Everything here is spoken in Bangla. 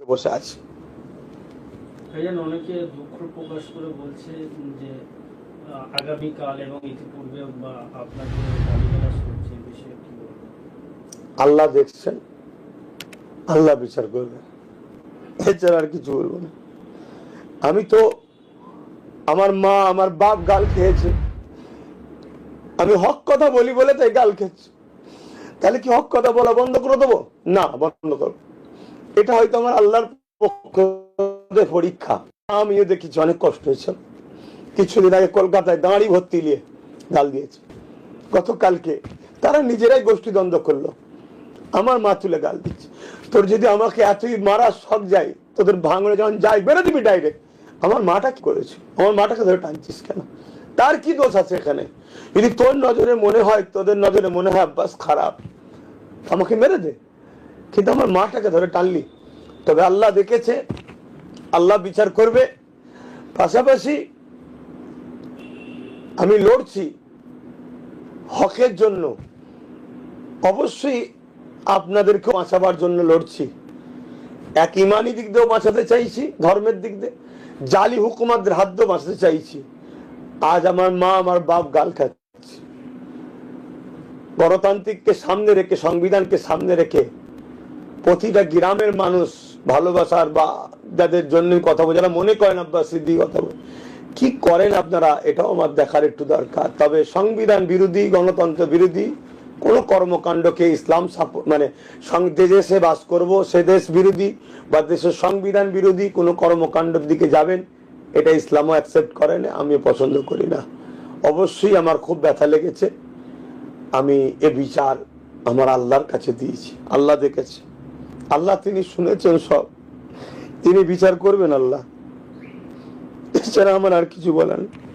বসে আছি। ভাইজান অনেকে দুঃখ প্রকাশ করে বলছে যে আগামীকাল এবং ইতিপূর্বে বা বলবেন? আল্লাহ দেখছেন আল্লাহ বিচার করবেন। এছাড়া আর কিছু বলব না। আমি তো আমার মা আমার বাপ গাল খেয়েছে। আমি হক কথা বলি বলে তাই গাল খেয়েছি। তাহলে কি হক কথা বলা বন্ধ করে দেবো? না বন্ধ করব এটা হয়তো আমার আল্লাহর পক্ষ পরীক্ষা। আমিও দেখেছি, অনেক কষ্ট হয়েছে কিছুদিন আগে কলকাতায় দাঁড়ি ভর্তি নিয়ে গাল দিয়েছে। গতকালকে তারা নিজেরাই গোষ্ঠী দ্বন্দ্ব করল। আমার মা তুলে গাল দিচ্ছে। তোর যদি আমাকে এতই মারা শখ যায়, তোদের ভাঙড়ে যখন যাই, বেরো দিবি ডাইরেক্ট আমার মাটা কি করেছে? আমার মাটাকে ধরে টানছিস কেন? তার কি দোষ আছে এখানে? যদি তোর নজরে মনে হয়, তোদের নজরে মনে হয়, আব্বাস খারাপ। আমাকে মেরে দে। কিন্তু আমার মাটাকে ধরে টানলি। তবে আল্লাহ দেখেছে, আল্লাহ বিচার করবে। পাশাপাশি আমি লড়ছি হকের জন্য। অবশ্যই আপনাদেরকে বাঁচাবার জন্য লড়ছি। এক ইমানি দিক দিয়েও বাঁচাতে চাইছি, ধর্মের দিক দিয়ে। জালি হুকুমাদের হাত দিয়েও বাঁচাতে চাইছি। আজ আমার মা আমার বাপ গাল খাচ্ছে। গণতান্ত্রিককে সামনে রেখে, সংবিধানকে সামনে রেখে প্রতিটা গ্রামের মানুষ ভালোবাসার বা যাদের জন্য কথা বলে, যারা মনে করেন আব্বাস সিদ্দি কথা বলে। কি করেন আপনারা? এটাও আমার দেখার একটু দরকার। তবে সংবিধান বিরোধী, গণতন্ত্র বিরোধী কোন কর্মকাণ্ডকে ইসলাম মানে যে দেশে বাস করব সে দেশ বিরোধী বা দেশের সংবিধান বিরোধী কোনো কর্মকাণ্ডের দিকে যাবেন, এটা ইসলামও অ্যাকসেপ্ট করে না আমি পছন্দ করি না। অবশ্যই আমার খুব ব্যথা লেগেছে। আমি এ বিচার আমার আল্লাহর কাছে দিয়েছি, আল্লাহ দেখেছে। আল্লাহ তিনি শুনেছেন সব তিনি বিচার করবেন আল্লাহ এছাড়া আমার আর কিছু বলার নেই।